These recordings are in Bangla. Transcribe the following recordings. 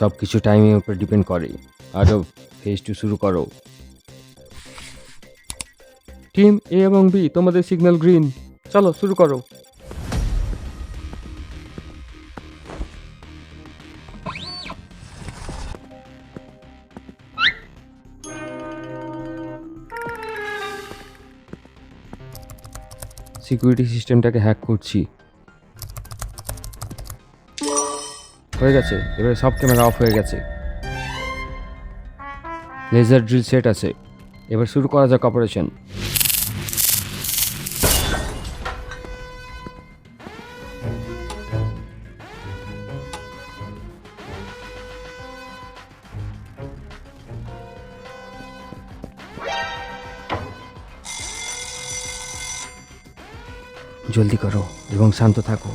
সব কিছু টাইমের উপর ডিপেন্ড করে। আরও ফেজ টু শুরু করো। টিম এ এবং বি তোমাদের সিগন্যাল গ্রিন চলো, শুরু করো। সিকিউরিটি সিস্টেমটাকে হ্যাক করছি। হয়ে গেছে। এবারে সব ক্যামেরা অফ হয়ে গেছে। লেজার ড্রিল সেট আছে। এবার শুরু করা যাক অপারেশন জলদি করো এবং শান্ত থাকো।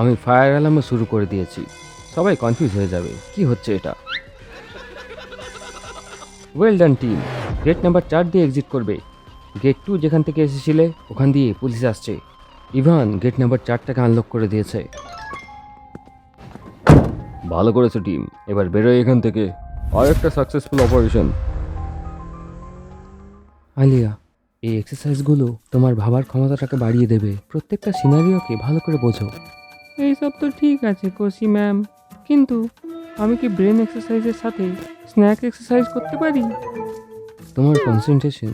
আমি ফায়ার অ্যালার্মও শুরু করে দিয়েছি। সবাই কনফিউজ হয়ে যাবে। কি হচ্ছে এটা? Well done team gate number চার দিয়ে এক্সিট করবে। গেট টু যেখান থেকে এসেছিলে, ওখান দিয়ে পুলিশ আসছে। ইভান গেট নাম্বার চারটাকে আনলক করে দিয়েছে। ভালো করেছ টিম এবার বেরোয় এখান থেকে। আর একটা সাকসেসফুল অপারেশন আলিয়া, এই এক্সারসাইজগুলো তোমার ভাবার ক্ষমতাটাকে বাড়িয়ে দেবে। প্রত্যেকটা সিনারিওকে ভালো করে বোঝো। এইসব তো ঠিক আছে কোসি ম্যাম। কিন্তু আমি কি ব্রেন এক্সারসাইজের সাথে স্ন্যাক এক্সারসাইজ করতে পারি? তোমার কনসেন্ট্রেশন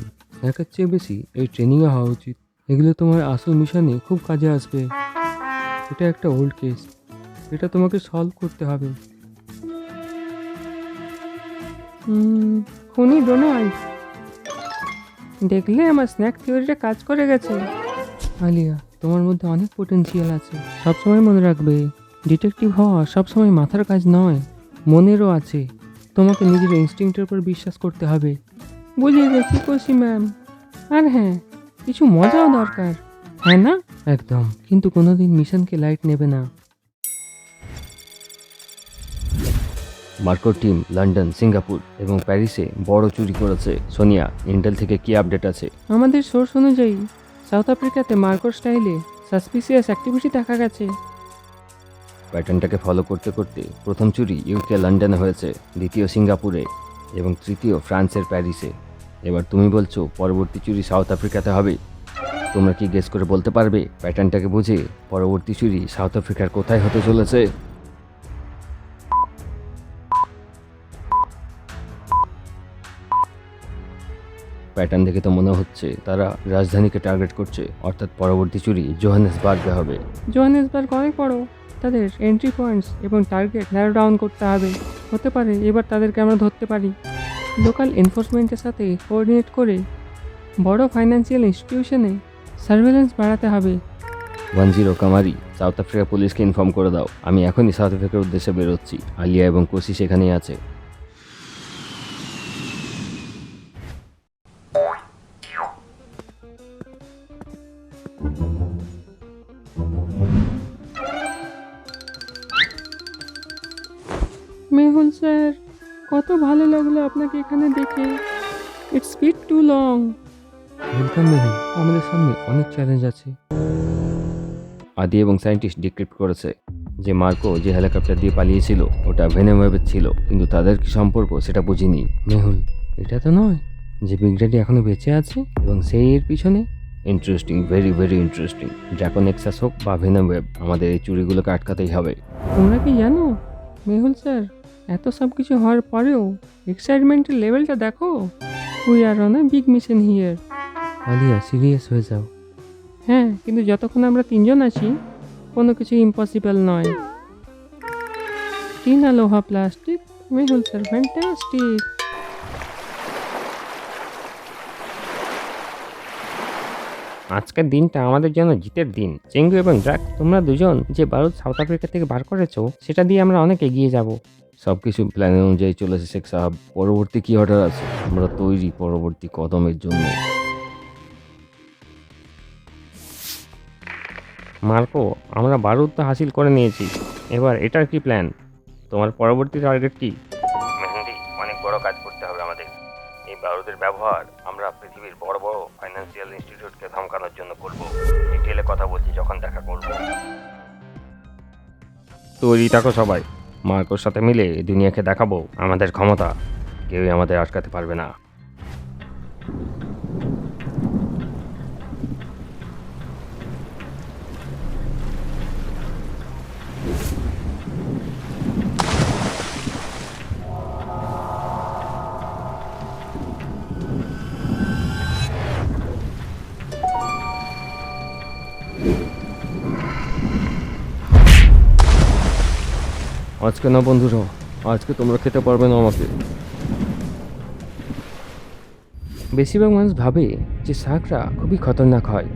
একের চেয়ে বেশি এই ট্রেনিংয়ে হওয়া উচিত। এগুলো তোমার আসল মিশনে খুব কাজে আসবে। এটা একটা ওল্ড কেস এটা তোমাকে সলভ করতে হবে। খুনি ডোনাল্ড। দেখলে আমার স্ন্যাক থিওরিটা কাজ করে গেছে। আলিয়া তোমার মধ্যে অনেক পোটেনশিয়াল আছে। সবসময় মনে রাখবে ডিটেকটিভ হওয়া সবসময় মাথার কাজ নয় মনেরও আছে। তোমাকে নিজের ইনস্টিংক্টের উপর বিশ্বাস করতে হবে। বুঝিয়ে গেছি কোসি ম্যাম আর হ্যাঁ কিছু মজাও দরকার। হ্যাঁ না? একদম। কিন্তু কোনোদিন মিশনকে লাইট নেবে না। মার্কো টিম লন্ডন সিঙ্গাপুর এবং প্যারিসে বড় চুরি করেছে। সোনিয়া ইন্টেল থেকে কি আপডেট আছে? আমাদের সোর্স অনুযায়ী সাউথ আফ্রিকাতে মার্কোর স্টাইলে সাসপিসিয়াস অ্যাক্টিভিটি দেখা গেছে। প্যাটার্নটাকে ফলো করতে করতে প্রথম চুরি ইউকে লন্ডনে হয়েছে, দ্বিতীয় সিঙ্গাপুরে এবং তৃতীয় ফ্রান্সের প্যারিসে। এবার তুমি বলছো পরবর্তী চুরি সাউথ আফ্রিকাতে হবে। তোমরা কি গেস করে বলতে পারবে? প্যাটার্নটাকে বুঝে পরবর্তী চুরি সাউথ আফ্রিকার কোথায় হতে চলেছে? প্যাটার্ন দেখে তো মনে হচ্ছে তারা রাজধানীকে টার্গেট করছে। অর্থাৎ পরবর্তী চুরি জোহানেসবার্গে হবে। জোহানেসবার্গ অনেক বড় তাদের এন্ট্রি পয়েন্টস এবং টার্গেট ন্যারো ডাউন করতে হবে। হতে পারে এবার তাদেরকে আমরা ধরতে পারি। লোকাল এনফোর্সমেন্টের সাথে কোঅর্ডিনেট করে বড় ফাইন্যান্সিয়াল ইনস্টিটিউশনে সার্ভেলেন্স বাড়াতে হবে। ওয়ান জিরো কামারি সাউথ আফ্রিকা পুলিশকে ইনফর্ম করে দাও। আমি এখনই সাউথ আফ্রিকার উদ্দেশ্যে বেরোচ্ছি। আলিয়া এবং কোশি সেখানেই আছে। স্যার কত ভালো লাগল আপনাকে এখানে দেখে। It's speed too long welcome Mehul আমাদের সামনে অনেক চ্যালেঞ্জ আছে। আদি এবং সায়েন্টিস্ট ডিক্রিপ্ট করেছে যে মার্কো যে হেলিকপ্টার দিয়ে পালিয়েছিল ওটা ভেনেমওয়েবের ছিল কিন্তু তাদের কি সম্পর্ক সেটা বুঝিনি। মেহুল এটা তো নয় যে বিগ ড্যাডি এখনও বেঁচে আছে এবং সেই এর পিছনে? Interesting very very interesting Drakon এক্সাস হোক বা ভেনেমওয়েব আমাদের এই চুরিগুলোকে আটকাতেই হবে। তোমরা কি জানো? মেহুল স্যার এত সব কিছু হওয়ার পরেও এক্সাইটমেন্টের লেভেলটা দেখো। We are on a big mission here Alia serious হয়ে যাও। হ্যাঁ কিন্তু যতক্ষণ আমরা তিনজন আছি কোনো কিছু ইম্পসিবল নয়। টিনা লোহা প্লাস্টিক মেহুল স্যার ফ্যান্টাস্টিক আজকের দিনটা আমাদের জন্য জিতের দিন। চেঙ্গু এবং ড্রাক তোমরা দুজন যে ভারত সাউথ আফ্রিকা থেকে বার করেছ সেটা দিয়ে আমরা অনেক এগিয়ে যাব। সব কিছু প্ল্যান অনুযায়ী চলেছে শেখ সাহাব পরবর্তী কি অর্ডার আছে? আমরা তৈরি পরবর্তী কদমের জন্য। মার্কো আমরা বারুদ তো হাসিল করে নিয়েছি। এবার এটার কি প্ল্যান তোমার পরবর্তী টার্গেট কি? মেহেন্দি অনেক বড় কাজ করতে হবে আমাদের। এই বারুদের ব্যবহার আমরা পৃথিবীর বড় বড় ফাইন্যান্সিয়াল ইনস্টিটিউটকে ধমকানোর জন্য করব। ডিটেলে কথা বলছি যখন দেখা করব। তৈরি থাকো সবাই। মার্কোর সাথে মিলে দুনিয়াকে দেখাবো। আমাদের ক্ষমতা কেউই আমাদের আটকাতে পারবে না। আজকে না বন্ধুরা আজকে তোমরা খেতে পারবে না আমাকে। বেশিরভাগ মানুষ ভাবে যে শাকরা খুবই খতরনাক হয়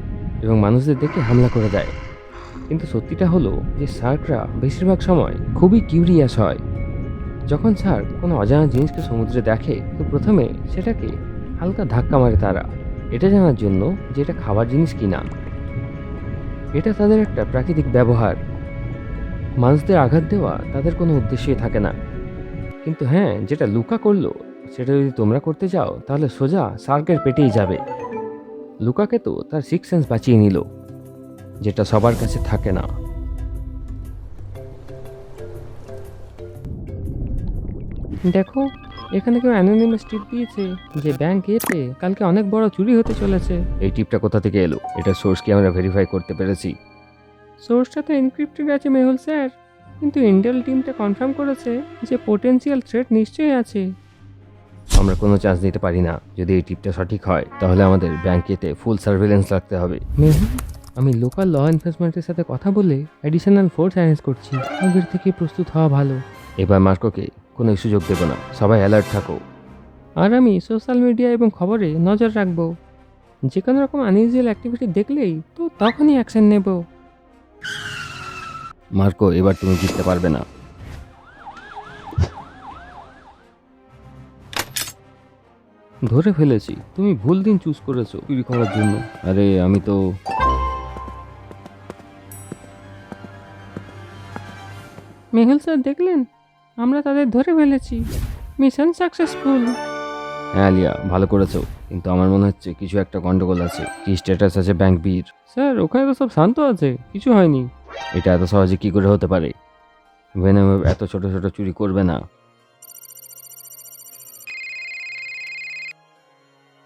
এবং মানুষদের দেখে হামলা করে দেয়। কিন্তু সত্যিটা হলো যে শার্করা বেশিরভাগ সময় খুবই কিউরিয়াস হয়। যখন শার্ক কোনো অজানা জিনিসকে সমুদ্রে দেখে, তো প্রথমে সেটাকে হালকা ধাক্কা মারে তারা। এটা জানার জন্য যে এটা খাবার জিনিস কিনা। এটা তাদের একটা প্রাকৃতিক ব্যবহার। মানুষদের আঘাত দেওয়া তাদের কোনো উদ্দেশ্যই থাকে না। কিন্তু হ্যাঁ যেটা লুকা করল, সেটা যদি তোমরা করতে যাও তাহলে সোজা সার্কের পেটেই যাবে। লুকাকে তো তার সিক্স সেন্স বাঁচিয়ে নিল, যেটা সবার কাছে থাকে না। দেখো, এখানে কেউ অ্যানোনিমাস টিপ দিয়েছে যে ব্যাংক এতে কালকে অনেক বড় চুরি হতে চলেছে। এই টিপটা কোথা থেকে এলো? এটা সোর্সকে আমরা ভেরিফাই করতে পেরেছি? সোর্সটা তো এনক্রিপ্টেড আছে মেহুল স্যার। কিন্তু ইন্টেল টিমটা কনফার্ম করেছে যে পোটেনশিয়াল থ্রেট নিশ্চয়ই আছে। আমরা কোনো চান্স দিতে পারি না। যদি এই টিপটা সঠিক হয় তাহলে আমাদের ব্যাংকেতে ফুল সার্ভেলেন্স রাখতে হবে। মেহুল আমি লোকাল ল এনফোর্সমেন্টের সাথে কথা বলে অ্যাডিশনাল ফোর্স অ্যারেঞ্জ করছি। আগের থেকে প্রস্তুত হওয়া ভালো। এবার মার্কোকে কোনো সুযোগ দেবো না। সবাই অ্যালার্ট থাকো। আর আমি সোশ্যাল মিডিয়া এবং খবরে নজর রাখব। যে কোনো রকম আনইউজুয়াল অ্যাক্টিভিটি দেখলেই তো তখনই অ্যাকশন নেব। মার্কো এবার তুমি জিততে পারবে না। ধরে ফেলেছি। তুমি ভুল দিন চুজ করেছ চুরি করার জন্য। আরে আমি তো মেহুল স্যার দেখলেন? আমরা তাদের ধরে ফেলেছি। মিশন সাকসেসফুল হ্যাঁ আলিয়া ভালো করেছ। কিন্তু আমার মনে হচ্ছে কিছু একটা গন্ডগোল আছে। কি স্ট্যাটাস আছে ব্যাংক বির স্যার ওখানে তো সব শান্ত আছে কিছু হয়নি। এটা এত সহজে কি করে হতে পারে? ভেনাম এত ছোট ছোট চুরি করবে না।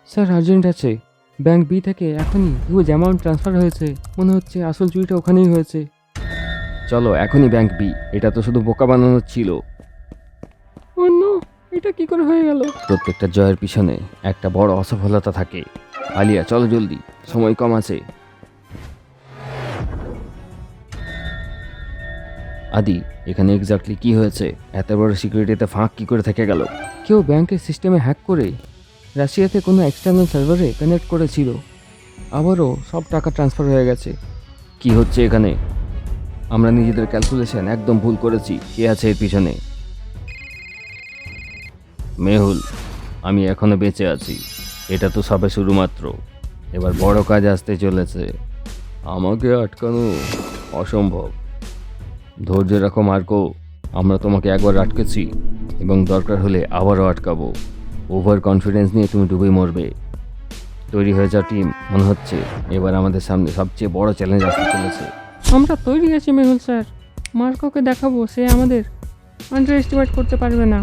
স্যার আর্জেন্ট আছে। ব্যাংক বি থেকে এখনই হিউজ অ্যামাউন্ট ট্রান্সফার হয়েছে। মনে হচ্ছে আসল চুরিটা ওখানেই হয়েছে। চলো এখনই ব্যাংক বি এটা তো শুধু বোকা বানানোর ছিল। এটা কি করে হয়ে গেল? প্রত্যেকটা জয়ের পিছনে একটা বড় অসফলতা থাকে। আলিয়া, চলো জলদি। সময় কম আছে। আদি, এখানে এক্স্যাক্টলি কি হয়েছে? এত বড় সিকিউরিটিতে ফাঁক কি করে থেকে গেল? কেউ ব্যাংকের সিস্টেমে হ্যাক করে রাশিয়াতে কোনো এক্সটার্নাল সার্ভারে কানেক্ট করেছিল। আবারও সব টাকা ট্রান্সফার হয়ে গেছে। কি হচ্ছে এখানে? আমরা নিজেদের ক্যালকুলেশন একদম ভুল করেছি। কে আছে এর পিছনে? মেহুল, আমি এখনও বেঁচে আছি। এটা তো সবে শুরু মাত্র এবার বড় কাজ আসতে চলেছে। আমাকে আটকানো অসম্ভব। ধৈর্য রাখো মার্কো, আমরা তোমাকে একবার আটকেছি এবং দরকার হলে আবারও আটকাবো। ওভার কনফিডেন্স নিয়ে তুমি ডুবে মরবে। তৈরি হয়ে যাও টিম, মনে হচ্ছে, এবার আমাদের সামনে সবচেয়ে বড় চ্যালেঞ্জ আসতে চলেছে। আমরা তৈরি আছি মেহুল স্যার। মার্কোকে দেখাবো, সে আমাদের আন্ডার এস্টিমেট করতে পারবে না।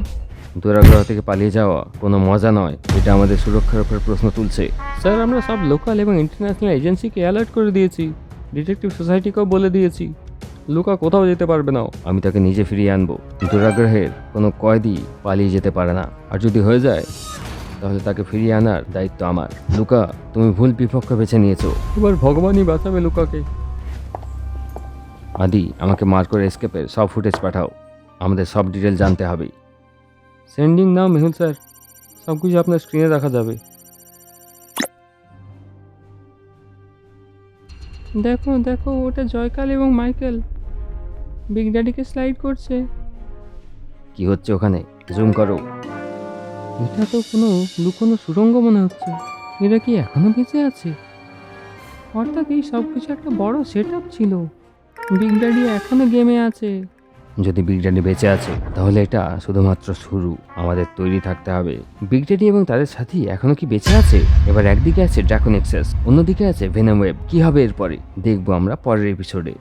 দুরাগ্রহ থেকে পালিয়ে যাওয়া কোনো মজা নয় এটা আমাদের সুরক্ষার উপর প্রশ্ন তুলছে। স্যার আমরা সব লোকাল এবং ইন্টারন্যাশনাল এজেন্সিকে অ্যালার্ট করে দিয়েছি। ডিটেকটিভ সোসাইটিকেও বলে দিয়েছি। লুকা কোথাও যেতে পারবে না। আমি তাকে নিজে ফিরিয়ে আনব। দুরাগ্রহের কোনো কয়েদি পালিয়ে যেতে পারে না। আর যদি হয়ে যায় তাহলে তাকে ফিরিয়ে আনার দায়িত্ব আমার। লুকা তুমি ভুল বিপক্ষ বেছে নিয়েছো। এবার ভগবানই বাঁচাবে লুকাকে। আদি আমাকে মার করে এসকেপের সব ফুটেজ পাঠাও। আমাদের সব ডিটেল জানতে হবে। Sending now Mehul sir. সব কিছু আপনার স্ক্রিনে দেখা যাবে। দেখো দেখো ওটা জয়কাল এবং মাইকেল। বিগ ড্যাডিকে স্লাইড করছে। কি হচ্ছে ওখানে? জুম করো। এটা তো কোনো লুকোনো সুরঙ্গ মনে হচ্ছে। এরা কি এখনও বেঁচে আছে? অর্থাৎ এই সব কিছু একটা বড় সেট ছিল। বিগ ড্যাডি এখনও গেমে আছে। যদি ড্যাডি বেঁচে আছে, তাহলে এটা শুধুমাত্র শুরু। আমাদের তৈরি থাকতে হবে। ড্যাডি এবং তাদের সাথী এখনও কি বেঁচে আছে? এবার একদিকে আছে ড্রাকন এক্সেস অন্যদিকে আছে ভেনাম ওয়েব কি হবে এরপরে? দেখব আমরা পরের এপিসোডে